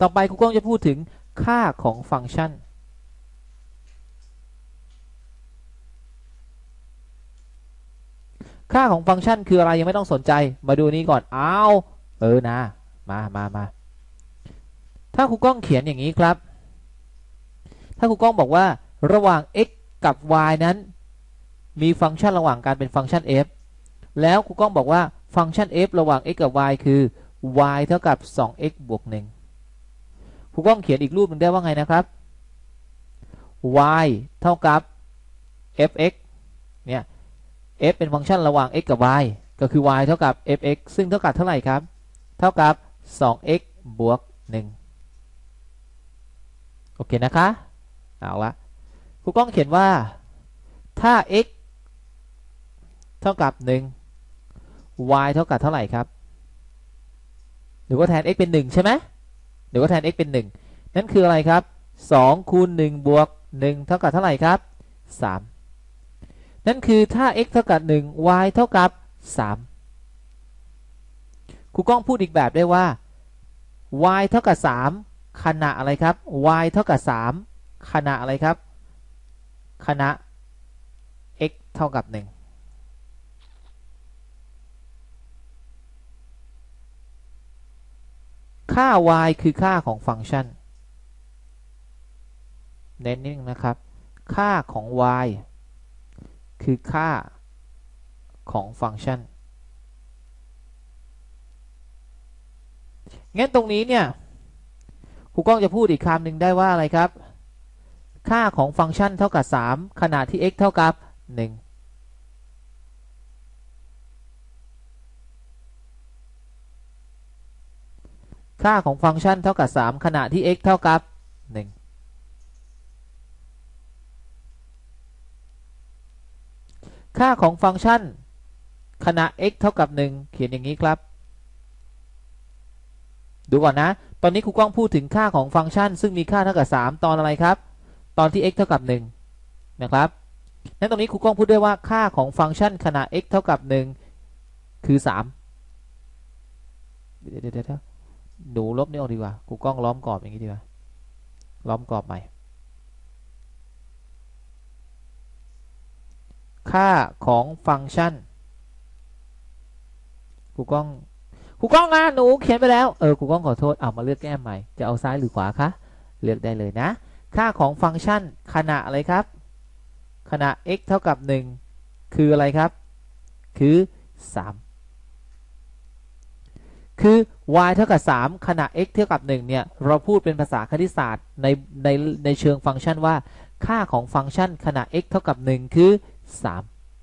ต่อไปครูก้องจะพูดถึงค่าของฟังก์ชัน ค่าของฟังก์ชันคืออะไรยังไม่ต้องสนใจ มาดูนี้ก่อนอ้าวเออนะ มามามาถ้าครูก้องเขียนอย่างนี้ครับ ถ้าครูก้องบอกว่าระหว่าง x กับ y นั้น มีฟังก์ชันระหว่างการเป็นฟังก์ชัน f แล้วครูก้องบอกว่าฟังก์ชัน f ระหว่าง x กับ y คือ y เท่ากับ 2x บวก1 รูก้องเขียนอีกรูปหนึ่งได้ว่าไงนะครับ y เท่ากับ fx เนี่ย f เป็นฟังก์ชันระหว่าง x กับ y ก็คือ y เท่ากับ fx ซึ่งเท่ากับเท่าไหร่ครับ เท่ากับ 2x บวก 1 โอเคนะคะ เอาละครูก้องเขียนว่า ถ้า x เท่ากับ 1 y เท่ากับเท่าไหร่ครับ หรือว่าแทน x เป็น 1 ใช่ไหม หรือว่าแทน x เป็น 1 นั่นคืออะไรครับ 2 คูณ 1 บวก 1 เท่ากับเท่าไหร่ครับ 3 นั่นคือถ้า x เท่ากับ 1 y เท่ากับ 3 ครูก้องพูดอีกแบบได้ว่า y เท่ากับ 3 ขณะอะไรครับ y เท่ากับ 3 ขณะอะไรครับ ขณะ x เท่ากับ 1 ค่า y คือค่าของฟังก์ชัน เน้นนิดนึงนะครับ ค่าของ y คือค่าของฟังก์ชัน งั้นตรงนี้เนี่ยครูก้องจะพูดอีกคำหนึ่งได้ว่าอะไรครับ ค่าของฟังก์ชันเท่ากับ 3 ขณะที่ x เท่ากับ 1 ค่าของฟังก์ชันเท่ากับ 3 ขณะที่ x เท่ากับ 1 ค่าของฟังก์ชันขณะ x เท่ากับ 1 เขียนอย่างนี้ครับ ดูก่อนนะ ตอนนี้ครูก้องพูดถึงค่าของฟังก์ชัน ซึ่งมีค่าเท่ากับ 3 ตอนอะไรครับ ตอนที่ x เท่ากับ 1 นะครับนั้นตรงนี้ครูก้องพูดด้วยว่าค่าของฟังก์ชันขณะ x เท่ากับ 1 คือ 3 เดี๋ยวเดี๋ยว หนูลบนี่ออกดีกว่ากูกล้องล้อมกรอบอย่างนี้ดีกว่าล้อมกรอบใหม่ ค่าของฟังก์ชันกูกล้องกูกล้องอะหนูเขียนไปแล้วเออกูกล้องขอโทษเอามาเลือกแก้มใหม่จะเอาซ้ายหรือขวาคะเลือกได้เลยนะ ค่าของฟังก์ชันขณะอะไรครับ ขณะ x เท่ากับ 1 คืออะไรครับ คือ 3 คือ y เท่ากับ 3 ขณะ x เท่ากับ 1 เนี่ย เราพูดเป็นภาษาคณิตศาสตร์ในในในเชิงฟังก์ชันว่า ค่าของฟังก์ชันขณะ x เท่ากับ 1 คือ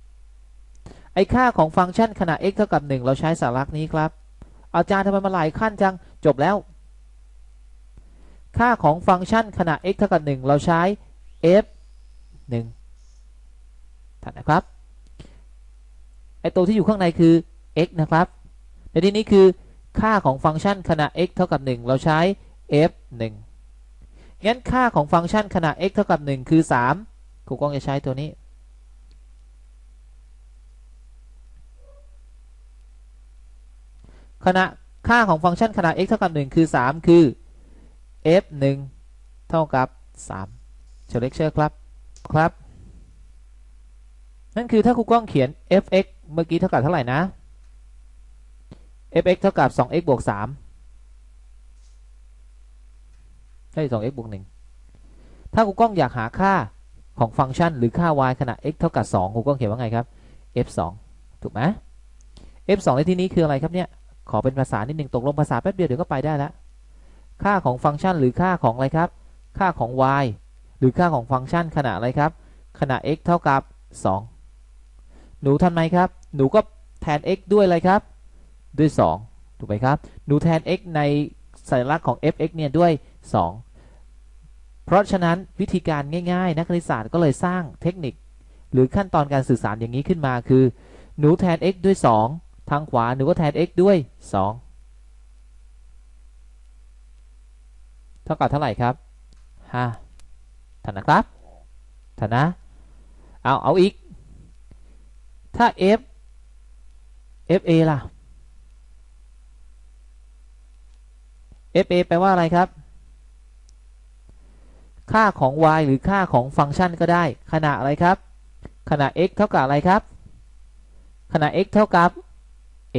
3 ไอค่าของฟังก์ชันขณะ x เท่ากับ 1 เราใช้สารักนี้ครับ อาจารย์ทำไมมาหลายขั้นจัง จบแล้ว ค่าของฟังก์ชันขณะ x เท่ากับ 1 เราใช้ f 1ถัดนะครับ ไอตัวที่อยู่ข้างในคือ x นะครับ ในที่นี้คือ ค่าของฟังก์ชันขณะ x เท่ากับ 1 เราใช้ f 1งั้นค่าของฟังก์ชันขณะ x เท่ากับ 1 คือ 3ครูกล้องจะใช้ตัวนี้ ขณะค่าของฟังก์ชันขณะ x เท่ากับ 1 คือ 3 คือ f 1เท่ากับ 3เชลเลกเชอร์ครับครับ นั่นคือถ้าครูกล้องเขียน f(x) เมื่อกี้เท่ากับเท่าไหร่นะ f(x) เท่ากับ 2x บวก 3 ใช่ 2x บวก 1 ถ้าครูกล้องอยากหาค่าของฟังก์ชัน หรือค่า y ขณะ x เท่ากับ 2ครูกล้องเขียนว่าไงครับ f2 ถูกไหม f2 ในที่นี้คืออะไรครับเนี่ย ขอเป็นภาษานิดหนึ่งตกลงภาษาแป๊บเดียวเดี๋ยวก็ไปได้แล้ว ค่าของฟังก์ชันหรือค่าของอะไรครับ ค่าของ y หรือค่าของฟังก์ชันขณะอะไรครับ ขณะ x เท่ากับ 2 หนูทำไมครับ หนูก็แทน x ด้วยอะไรครับ ด้วย 2 ถูกไหมครับ หนูแทน x ในสัญลักษณ์ของ f(x) เนี่ยด้วย 2 เพราะฉะนั้นวิธีการง่ายๆ นักคณิตศาสตร์ก็เลยสร้างเทคนิค หรือขั้นตอนการสื่อสารอย่างนี้ขึ้นมาคือ หนูแทน x ด้วย 2 ทางขวาหนูก็แทน x ด้วย 2 เท่ากับเท่าไหร่ครับ5ถัดนะครับถัดนะ เอาเอาอีก ถ้า f fa ล่ะ fa แปลว่าอะไรครับ ค่าของ y หรือค่าของฟังก์ชันก็ได้ ขณะอะไรครับ ขณะ x เท่ากับอะไรครับ ขณะ x เท่ากับ a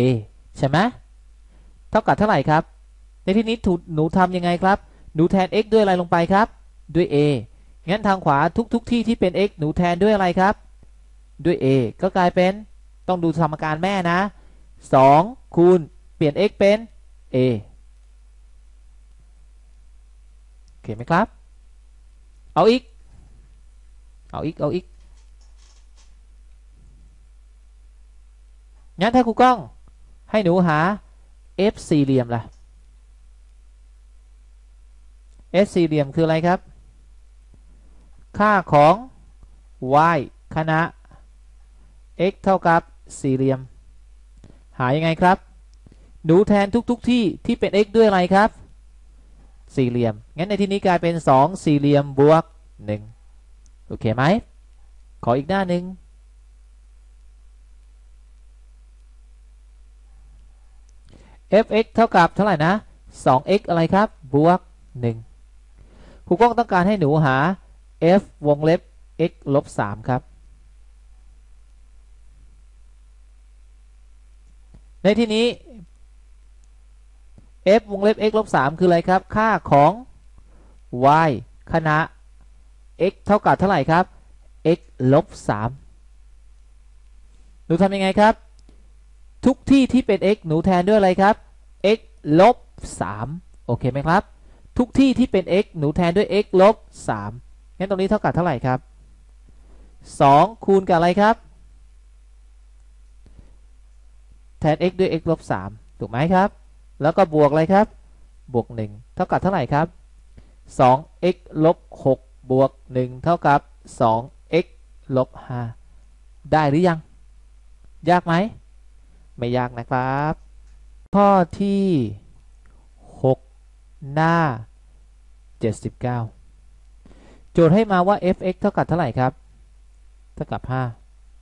ใช่ไหมเท่ากับเท่าไหร่ครับ ในที่นี้หนูทำยังไงครับ หนูแทน x ด้วยอะไรลงไปครับ ด้วย a งั้นทางขวาทุกๆทที่ที่เป็น x หนูแทนด้วยอะไรครับ ด้วย a ก็กลายเป็นต้องดูสมการแม่นะ 2 คูณ เปลี่ยน x เป็น a โอเคไหมครับ เอาอีก เอาอีก เอาอีกงั้นถ้าครูกล้อง ให้หนูหา f สี่เหลี่ยมล่ะ f สี่เหลี่ยมคืออะไรครับ ค่าของ y คณะ x เท่ากับสี่เหลี่ยม หายังไงครับ หนูแทนทุกๆทที่ที่เป็น x ด้วยอะไรครับ สี่เหลี่ยม งั้นในที่นี้กลายเป็น2สี่เหลี่ยมบวก1โอเคไหม ขออีกหน้าหนึ่ง fx เท่ากับเท่าไหร่นะ 2x อะไรครับ บวก1ครูก้องต้องการให้หนูหา f วงเล็บ x ลบ3ครับ ในที่นี้ f วงเล็บ x ลบ3คืออะไรครับ ค่าของ y คณะ x เท่ากับเท่าไหร่ครับ x ลบ3หนูทำยังไงครับ ทุกที่ที่เป็น x หนูแทนด้วยอะไรครับ x ลบ3โอเคไหมครับ ทุกที่ที่เป็น x หนูแทนด้วย x ลบ3งั้นตรงนี้เท่ากับเท่าไหร่ครับ 2 คูณกับอะไรครับ แทน x ด้วย x ลบ3ถูกไหมครับ แล้วก็บวกอะไรครับ บวก 1 เท่ากับเท่าไหร่ครับ 2x ลบ6บวก 1 เท่ากับ 2x ลบ5ได้หรือยัง ยากไหม ไม่ยากนะครับ ข้อที่ 6 หน้า 79 โจทย์ให้มาว่า f(x) เท่ากับเท่าไหร่ครับ เท่ากับ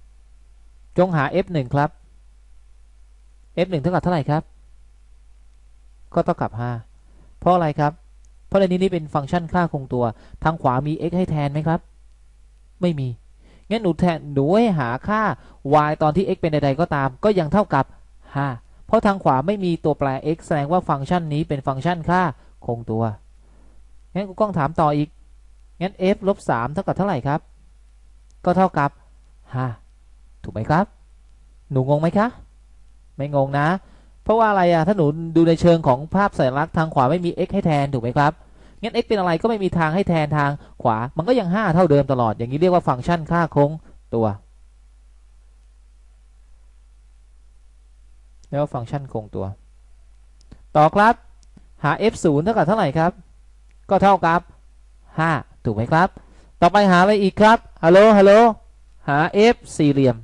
5 จงหา f(1) ครับ f(1) เท่ากับเท่าไหร่ครับ ก็เท่ากับ 5 เพราะอะไรครับ เพราะในนี้นี่เป็นฟังก์ชันค่าคงตัว ทางขวามี x ให้แทนไหมครับ ไม่มี งั้นหนูแทนหนูให้หาค่า y ตอนที่ x เป็นใดๆก็ตาม ก็ยังเท่ากับ 5 เพราะทางขวาไม่มีตัวแปร x แสดงว่าฟังก์ชันนี้เป็นฟังก์ชันค่าคงตัว งั้นกูกล้องถามต่ออีก งั้น f ลบ3เท่ากับเท่าไหร่ครับ ก็เท่ากับ 5 ถูกไหมครับ หนูงงไหมคะ ไม่งงนะ เพราะว่าอะไรอะถ้าหนูดูในเชิงของภาพสัญลักษณ์ทางขวาไม่มี x ให้แทนถูกไหมครับงั้น x เป็นอะไรก็ไม่มีทางให้แทนทางขวา มันก็ยัง 5 เท่าเดิมตลอด อย่างนี้เรียกว่าฟังก์ชันค่าคงตัวเรียกว่าฟังก์ชันคงตัว ต่อครับ หา f 0เท่ากับเท่าไหร่ครับ ก็เท่ากับ 5 ถูกไหมครับ ต่อไปหาอะไรอีกครับฮัลโหลฮัลโหลหา f สี่เหลี่ยม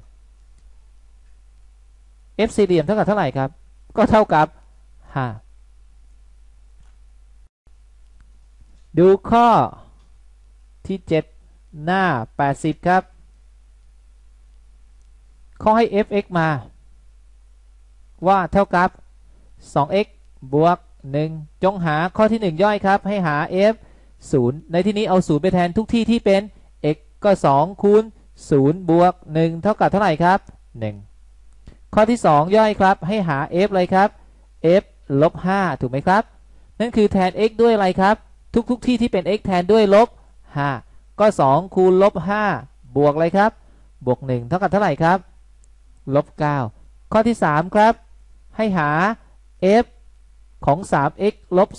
f สี่เหลี่ยมเท่ากับเท่าไหร่ครับ ก็เท่ากับ5ดูข้อที่ 7 หน้า 80 ครับ ข้อให้ f(x) มา ว่าเท่ากับ 2x บวก 1 จงหาข้อที่ 1 ย่อยครับ ให้หา f 0 ในที่นี้เอา 0 ไปแทนทุกที่ที่เป็น x ก็ 2 คูณ 0 บวก 1 เท่ากับเท่าไหร่ครับ 1 ข้อที่ 2 ย่อยครับ ให้หา f เลยครับ f ลบ5ถูกไหมครับ นั่นคือแทน x ด้วยอะไรครับ ทุกทุกที่ที่เป็น x แทนด้วยลบ5ก็ 2 คูณลบ5บวกอะไรครับ บวก 1 เท่ากับเท่าไหร่ครับลบ9ข้อที่ 3 ครับ ให้หา f ของ 3x ลบ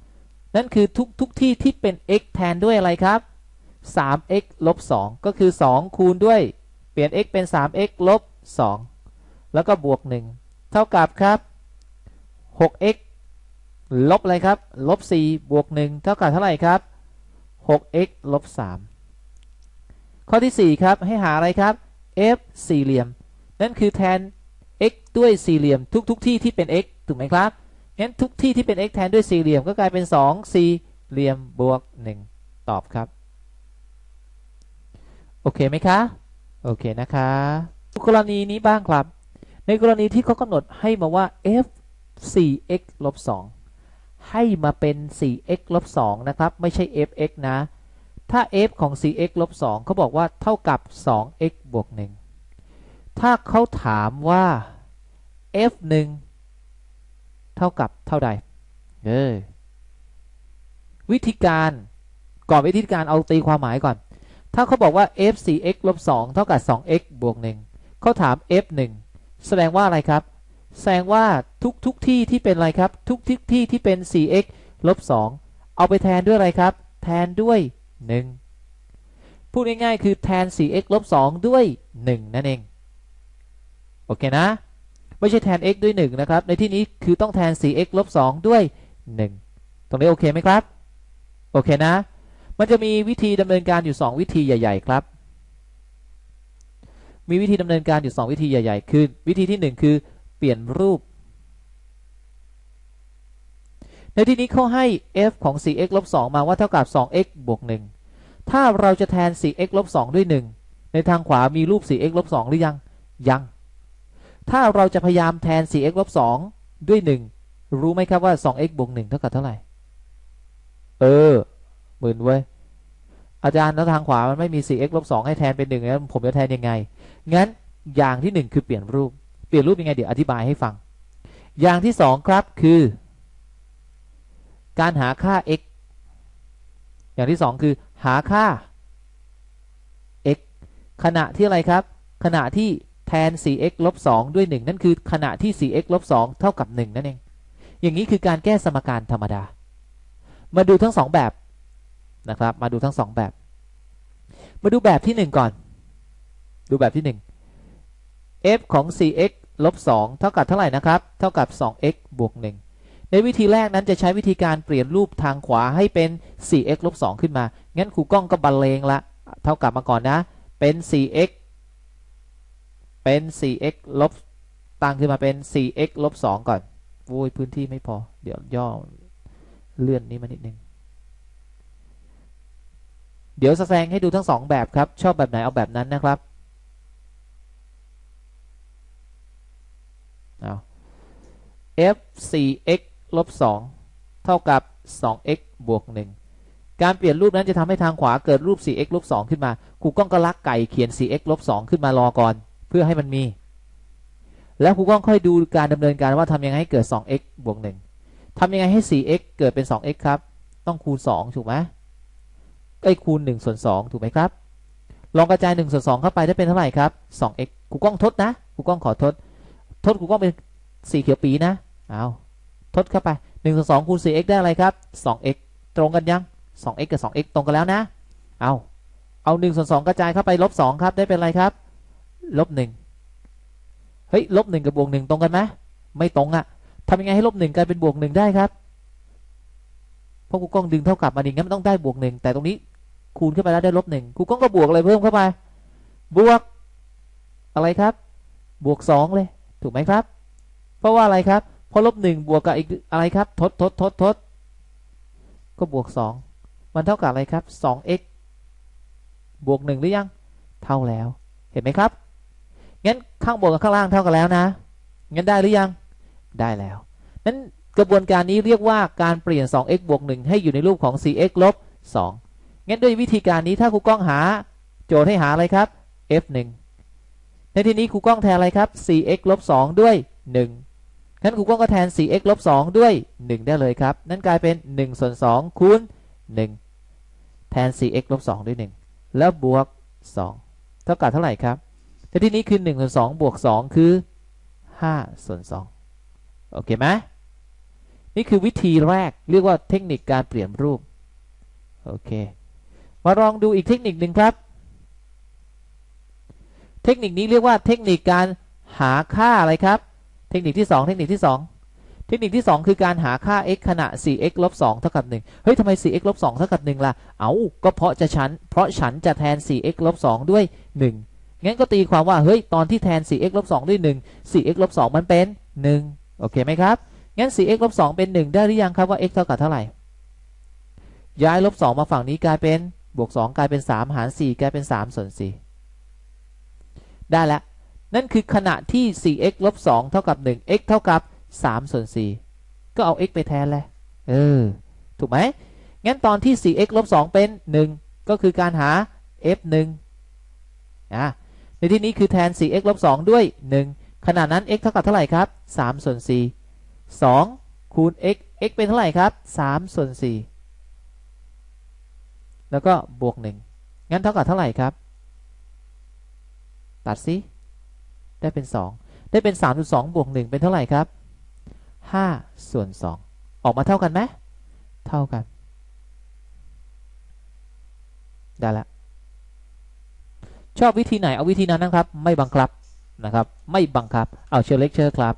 2นั่นคือทุกทุกที่ที่เป็น x แทนด้วยอะไรครับ 3x ลบ2ก็คือ 2 คูณด้วย เปลี่ยน x เป็น 3x ลบ2 แล้วก็บวก 1 เท่ากับครับ 6x ลบอะไรครับ ลบ 4 บวก 1 เท่ากับเท่าไหร่ครับ 6x ลบ 3 ข้อที่ 4 ครับ ให้หาอะไรครับ f สี่เหลี่ยม นั่นคือแทน x ด้วยสี่เหลี่ยม ทุกทุกที่ที่เป็น x ถูกไหมครับ งั้นทุกที่ที่เป็น x แทนด้วยสี่เหลี่ยมก็กลายเป็น 2 สี่เหลี่ยมบวก 1 ตอบครับ โอเคไหมคะ โอเคนะคะกรณีนี้บ้างครับ ในกรณีที่เขากำหนดให้มาว่า f 4x ลบ2ให้มาเป็น 4x ลบ2นะครับ ไม่ใช่ fx นะ ถ้า f ของ cx ลบ2เขาบอกว่าเท่ากับ 2x บวก 1 ถ้าเขาถามว่า f 1เท่ากับเท่าใด เออ วิธีการก่อนวิธีการเอาตีความหมายก่อน ถ้าเขาบอกว่า f 4x ลบ2เท่ากับ 2x บวก 1เขาถาม f 1 แสดงว่าอะไรครับ แสดงว่าทุกทุกที่ที่เป็นอะไรครับ ทุกทุกที่ที่เป็น 4x ลบ 2 เอาไปแทนด้วยอะไรครับ แทนด้วย 1 พูดง่ายๆ คือแทน 4x ลบ 2 ด้วย 1 นั่นเอง โอเคนะ ไม่ใช่แทน x ด้วย 1 นะครับ ในที่นี้คือต้องแทน 4x ลบ 2 ด้วย 1 ตรงนี้โอเคไหมครับ โอเคนะ มันจะมีวิธีดำเนินการอยู่ 2 วิธีใหญ่ ๆ ครับ มีวิธีดำเนินการอยู่ 2 วิธีใหญ่ ๆ คือ วิธีที่ 1 คือเปลี่ยนรูป ในที่นี้เขาให้ f ของ 4x ลบ2มาว่าเท่ากับ 2x บวก 1 ถ้าเราจะแทน 4x ลบ2ด้วย 1 ในทางขวามีรูป 4x ลบ2หรือยัง ยัง ถ้าเราจะพยายามแทน 4x ลบ2ด้วย 1 รู้ไหมครับว่า 2x บวก 1 เท่ากับเท่าไหร่ เออหมื่นเว้ย อาจารย์แล้วทางขวามันไม่มี 4x ลบ2ให้แทนเป็น1แล้วผมจะแทนยังไง งั้นอย่างที่ 1 คือเปลี่ยนรูป เปลี่ยนรูปยังไงเดี๋ยวอธิบายให้ฟัง อย่างที่ 2 ครับคือ การหาค่า x อย่างที่ 2 คือหาค่า x ขณะที่อะไรครับ ขณะที่แทน 4x ลบ2ด้วย 1 นั่นคือขณะที่ 4x ลบ2เท่ากับ 1 นั่นเอง อย่างนี้คือการแก้สมการธรรมดา มาดูทั้ง 2 แบบ นะครับ มาดูทั้ง2แบบ มาดูแบบที่1ก่อน ดูแบบที่1 f ของ 4x ลบ2เท่ากับเท่าไหร่นะครับ เท่ากับ 2x บวก 1 ในวิธีแรกนั้นจะใช้วิธีการเปลี่ยนรูปทางขวาให้เป็น 4x ลบ2ขึ้นมา งั้นครูกล้องก็บรรเลงละ เท่ากับมาก่อนนะ เป็น 4x เป็น 4x ลบตั้งขึ้นมาเป็น 4x ลบ2ก่อนโว้ยพื้นที่ไม่พอ เดี๋ยวย่อเลื่อนนี้มานิดนึง เดี๋ยวแสดงให้ดูทั้งสองแบบครับ ชอบแบบไหนเอาแบบนั้นนะครับเอา f 4x ลบ2เท่ากับ 2x บวก 1 การเปลี่ยนรูปนั้นจะทำให้ทางขวาเกิดรูป 4x ลบ2ขึ้นมาครูก้องก็ลักไก่เขียน 4x ลบ2ขึ้นมารอก่อน เพื่อให้มันมี แล้วครูก้องค่อยดูการดำเนินการว่าทำยังไงให้เกิด 2x บวก 1ทำยังไงให้ 4x เกิดเป็น 2x ครับ ต้องคูณ 2 ถูกไหม ไอ้คูณ1ส่วน2ถูกไหมครับ ลองกระจาย1ส่วน2เข้าไปได้เป็นเท่าไหร่ครับ 2x ครูกล้องทดนะครูกล้องขอทด ทดครูกล้องเป็นสีเขียวปีนะเอาทดเข้าไป1ส่วน2คูณ 4x ได้อะไรครับ 2x ตรงกันยัง 2x กับ 2x ตรงกันแล้วนะ เอาเอา1ส่วน2กระจายเข้าไปลบ2ครับได้เป็นอะไรครับ ลบ1เฮ้ยลบ1กับบวก1ตรงกันไหมไม่ตรงอะ่ะทำยังไงให้ลบ1กลายเป็นบวก1ได้ครับ เพราะกูกล้องดึงเท่ากับมาดิงั้นมันต้องได้บวก1แต่ตรงนี้คูณเข้าไปแล้วได้ลบ1กูกล้องก็บวกอะไรเพิ่มเข้าไป บวก อะไรครับ บวก2เลย ถูกไหมครับ เพราะว่าอะไรครับเพอลบหนึ่งบวกกับอีกอะไรครับ ทดทดทดทดก็บวกสองมันเท่ากับอะไรครับสอง x บวกหนึ่งหรือยัง เท่าแล้ว เห็นไหมครับ งั้นข้างบวกกับข้างล่างเท่ากันแล้วนะ งั้นได้หรือยัง ได้แล้ว นั้น กระบวนการนี้เรียกว่าการเปลี่ยน 2x บวก1ให้อยู่ในรูปของ 4x ลบ2งั้นด้วยวิธีการนี้ถ้าครูก้องหา โจทย์ให้หาอะไรครับ f1 ในที่นี้ครูก้องแทนอะไรครับ 4x ลบ2ด้วย 1งั้นครูกล้องก็แทน 4x ลบ2ด้วย 1 ได้เลยครับ นั่นกลายเป็น 1 ส่วน 2 คูณ 1 แทน 4x ลบ2ด้วย 1 แล้วบวก 2 เท่ากับเท่าไหร่ครับแต่ที่นี้คือ1ส่วน2บวก2คือ5ส่วน2โอเคไหม นี่คือวิธีแรกเรียกว่าเทคนิคการเปลี่ยนรูป โอเค มาลองดูอีกเทคนิคหนึ่งครับ เทคนิคนี้เรียกว่าเทคนิคการหาค่าอะไรครับ เทคนิคที่ 2 เทคนิคที่ 2 เทคนิคที่ 2 คือการหาค่า x ขณะ 4x ลบ2เท่ากับ1เฮ้ยทำไม 4x ลบ2เท่ากับ1ล่ะ เอาก็เพราะจะฉัน เพราะฉันจะแทน 4x ลบ2ด้วย 1 งั้นก็ตีความว่า เฮ้ย ตอนที่แทน 4x ลบ2ด้วย 1 4x ลบ2มันเป็น 1 โอเคไหมครับ งั้น 4x ลบ2เป็น 1 ได้หรือยังครับว่า x เท่ากับเท่าไหร่ ย้ายลบ2มาฝั่งนี้กลายเป็นบวก 2 กลายเป็น 3 หาร 4 กลายเป็น 3 ส่วน 4 ได้แล้ว นั่นคือขณะที่ 4x ลบ2เท่ากับ 1 x เท่ากับ 3 ส่วน 4 ก็เอา x ไปแทนเลยเออ ถูกไหม งั้นตอนที่ 4x ลบ2เป็น 1 ก็คือการหา f 1อะในที่นี้คือแทน 4x ลบ2ด้วย 1ขนาดนั้น x เท่ากับเท่าไหร่ครับ 3 ส่วน 4 2 คูณ x x เป็นเท่าไหร่ครับ 3 ส่วน 4 แล้วก็บวก 1 งั้นเท่ากับเท่าไหร่ครับ ตัดสิ ได้เป็น 2 ได้เป็น 3.2 บวก 1 เป็นเท่าไหร่ครับ 5 ส่วน 2 ออกมาเท่ากันไหม เท่ากัน ได้แล้วชอบวิธีไหนเอาวิธีนั้นนะครับ ไม่บังคับนะครับ ไม่บังคับ เอาเชิญเลคเชอร์ครับ